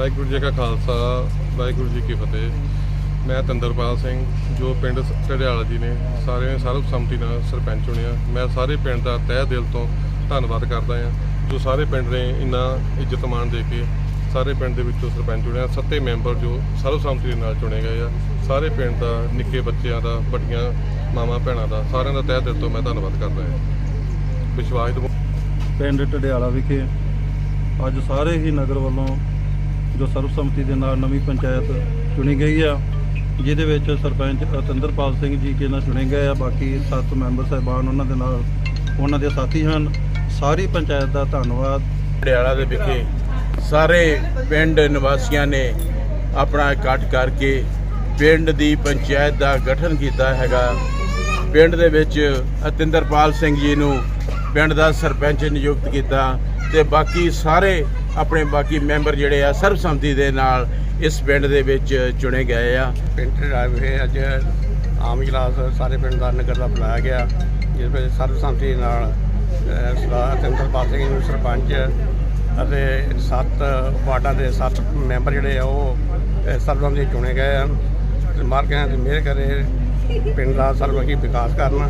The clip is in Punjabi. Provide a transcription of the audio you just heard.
ਵਾਹਿਗੁਰੂ ਜੀ ਕਾ ਖਾਲਸਾ, ਵਾਹਿਗੁਰੂ ਜੀ ਕੀ ਫਤਿਹ। ਮੈਂ ਤੰਦਰਪਾਲ ਸਿੰਘ, ਜੋ ਪਿੰਡ ਢੜਿਆਲਾ ਜੀ ਨੇ ਸਾਰੇ ਨੇ ਸਰਬਸੰਮਤੀ ਨਾਲ ਸਰਪੰਚ ਚੁਣਿਆ। ਮੈਂ ਸਾਰੇ ਪਿੰਡ ਦਾ ਤਹਿ ਦਿਲ ਤੋਂ ਧੰਨਵਾਦ ਕਰਦਾ ਹਾਂ, ਜੋ ਸਾਰੇ ਪਿੰਡ ਨੇ ਇੰਨਾ ਇੱਜ਼ਤ ਮਾਣ ਦੇ ਕੇ ਸਾਰੇ ਪਿੰਡ ਦੇ ਵਿੱਚੋਂ ਸਰਪੰਚ ਚੁਣਿਆ। ਸੱਤੇ ਮੈਂਬਰ ਜੋ ਸਰਬਸੰਮਤੀ ਦੇ ਨਾਲ ਚੁਣੇ ਗਏ ਆ। ਸਾਰੇ ਪਿੰਡ ਦਾ, ਨਿੱਕੇ ਬੱਚਿਆਂ ਦਾ, ਵੱਡੀਆਂ ਮਾਵਾਂ ਭੈਣਾਂ ਦਾ ਸਾਰਿਆਂ ਦਾ ਤਹਿ ਦਿਲ ਤੋਂ ਮੈਂ ਧੰਨਵਾਦ ਕਰਦਾ ਹਾਂ। ਵਿਸ਼ਵਾਸ ਦਿਵਾਉ ਪਿੰਡ ਢਡਿਆਲਾ ਵਿਖੇ ਅੱਜ ਸਾਰੇ ਹੀ ਨਗਰ ਵੱਲੋਂ ਜੋ ਸਰਬਸੰਮਤੀ ਦੇ ਨਾਲ ਨਵੀਂ ਪੰਚਾਇਤ ਚੁਣੀ ਗਈ ਆ, ਜਿਹਦੇ ਵਿੱਚ ਸਰਪੰਚ ਅਤਿੰਦਰਪਾਲ ਸਿੰਘ ਜੀ ਕੇ ਨਾਲ ਚੁਣੇ ਗਏ ਆ, ਬਾਕੀ ਸੱਤ ਮੈਂਬਰ ਸਾਹਿਬਾਨ ਉਹਨਾਂ ਦੇ ਨਾਲ, ਉਹਨਾਂ ਦੇ ਸਾਥੀ ਹਨ। ਸਾਰੀ ਪੰਚਾਇਤ ਦਾ ਧੰਨਵਾਦ। ਪਟਿਆਲਾ ਦੇ ਵਿਖੇ ਸਾਰੇ ਪਿੰਡ ਨਿਵਾਸੀਆਂ ਨੇ ਆਪਣਾ ਇਕੱਠ ਕਰਕੇ ਪਿੰਡ ਦੀ ਪੰਚਾਇਤ ਦਾ ਗਠਨ ਕੀਤਾ ਹੈਗਾ। ਪਿੰਡ ਦੇ ਵਿੱਚ ਅਤਿੰਦਰਪਾਲ ਸਿੰਘ ਜੀ ਨੂੰ ਪਿੰਡ ਦਾ ਸਰਪੰਚ ਨਿਯੁਕਤ ਕੀਤਾ ਤੇ ਬਾਕੀ ਸਾਰੇ ਆਪਣੇ ਬਾਕੀ ਮੈਂਬਰ ਜਿਹੜੇ ਆ ਸਰਬਸੰਮਤੀ ਦੇ ਨਾਲ ਇਸ ਪਿੰਡ ਦੇ ਵਿੱਚ ਚੁਣੇ ਗਏ ਆ। ਪਿੰਡ ਰਾਵੇ ਅੱਜ ਆਮ ਇਜਲਾਸ ਸਾਰੇ ਪਿੰਡ ਦਾ ਨਗਰ ਦਾ ਬੁਲਾਇਆ ਗਿਆ। ਜਿਸ ਵਿੱਚ ਸਰਬਸੰਮਤੀ ਨਾਲ ਅਹ, ਸਰਦਾਰ ਤੰਦਰਪਾਲ ਸਿੰਘ ਨੂੰ ਸਰਪੰਚ ਅਤੇ ਸੱਤ ਵਾਰਡਾਂ ਦੇ ਸੱਤ ਮੈਂਬਰ ਜਿਹੜੇ ਆ ਉਹ ਸਰਬਸੰਮਤੀ ਚੁਣੇ ਗਏ ਹਨ। ਤੇ ਮਾਲਕਾਂ ਦੀ ਮਿਹਰ ਕਰੇ ਪਿੰਡ ਦਾ ਸਰਬਪੱਖੀ ਵਿਕਾਸ ਕਰਨ।